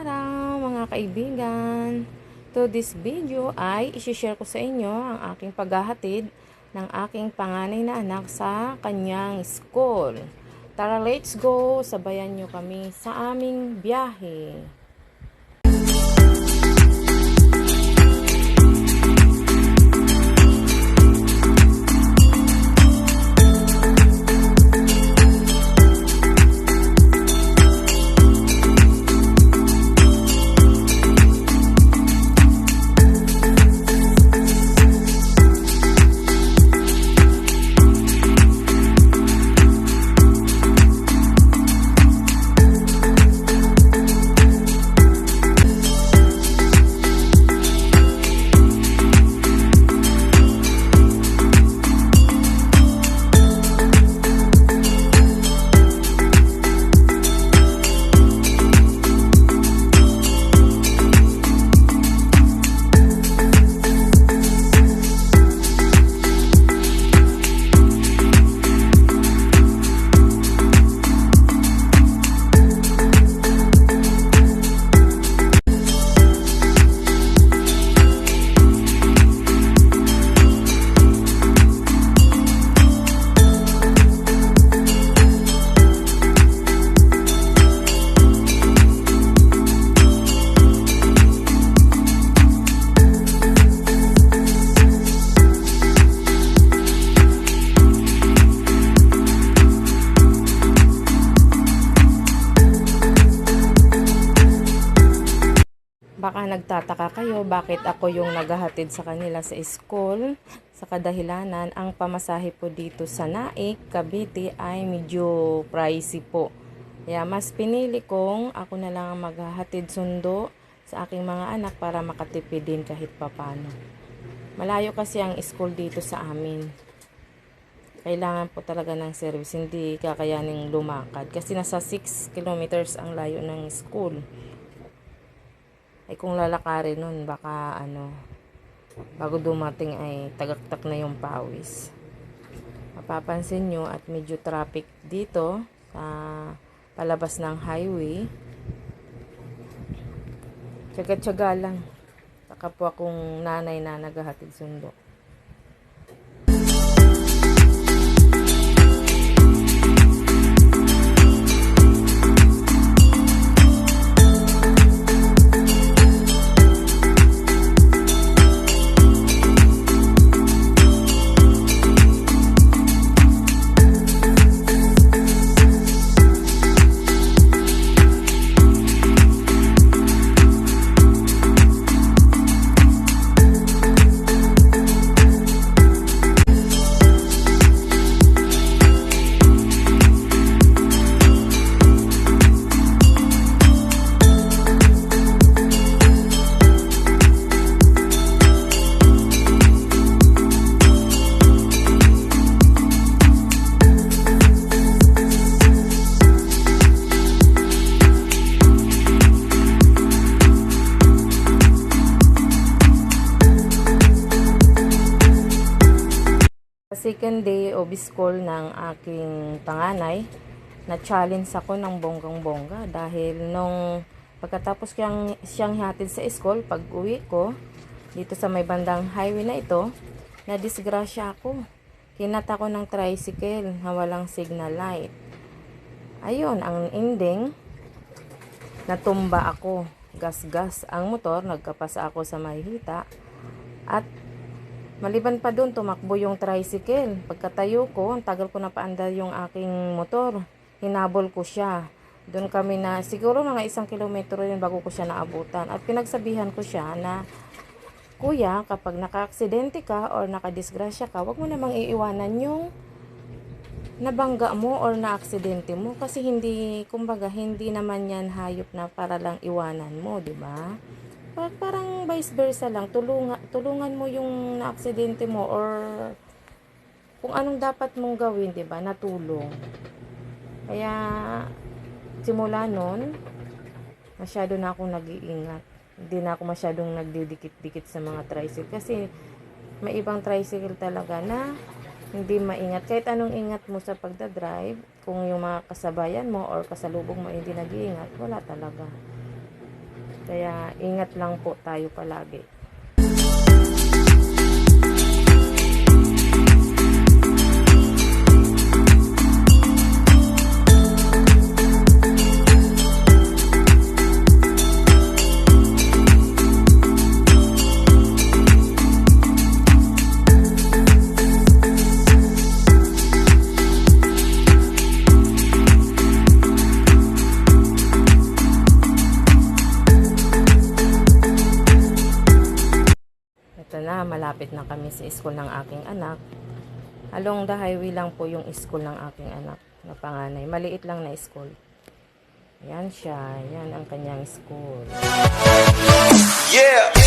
araw mga kaibigan! To this video ay isishare ko sa inyo ang aking paghahatid ng aking panganay na anak sa kanyang school. Tara let's go! Sabayan nyo kami sa aming biyahe. Baka nagtataka kayo bakit ako yung naghahatid sa kanila sa school. Sa kadahilanan, ang pamasahe po dito sa Naik, Cavite ay medyo pricey po. Kaya mas pinili kong ako na lang ang maghahatid sundo sa aking mga anak para makatipid din kahit papano. Malayo kasi ang school dito sa amin. Kailangan po talaga ng service, hindi kakayaning lumakad. Kasi nasa 6 kilometers ang layo ng school ay kung lalakarin nun baka ano bago dumating ay tagaktak na yung pawis. Mapapansin nyo at medyo traffic dito sa palabas ng highway. Tsaga-tsaga lang. Saka po akong nanay na naghahatid sundo second day of school ng aking panganay, na-challenge ako ng bonggang-bongga dahil nung pagkatapos siyang, siyang hatid sa school, pag uwi ko, dito sa may bandang highway na ito, na-disgrasya ako. Kinata ko ng tricycle na walang signal light. Ayun, ang ending, natumba ako. Gas-gas ang motor, nagkapasa ako sa mahita. At Maliban pa doon, tumakbo yung tricycle. Pagkatayo ko, ang tagal ko na paandar yung aking motor. Hinabol ko siya. Doon kami na, siguro mga isang kilometro yun bago ko siya naabutan. At pinagsabihan ko siya na, Kuya, kapag naka-aksidente ka or nakadisgrasya ka, wag mo namang iiwanan yung nabangga mo or na-aksidente mo. Kasi hindi, kumbaga, hindi naman yan hayop na para lang iwanan mo, di ba? Par- parang vice versa lang. Tulungan tulungan mo yung naaksidente mo or kung anong dapat mong gawin 'di ba? Natulong. Kaya simula noon masyado na akong nag-iingat. Hindi na ako masyadong nagdidikit-dikit sa mga tricycle kasi may ibang tricycle talaga na hindi maingat. Kahit anong ingat mo sa pagdadrive kung yung mga kasabayan mo or kasalubong mo hindi nag-iingat wala talaga kaya ingat lang po tayo palagi. Malapit na kami sa school ng aking anak. Along the highway lang po yung school ng aking anak na panganay. Maliit lang na school. Yan siya. Yan ang kanyang school. Yeah.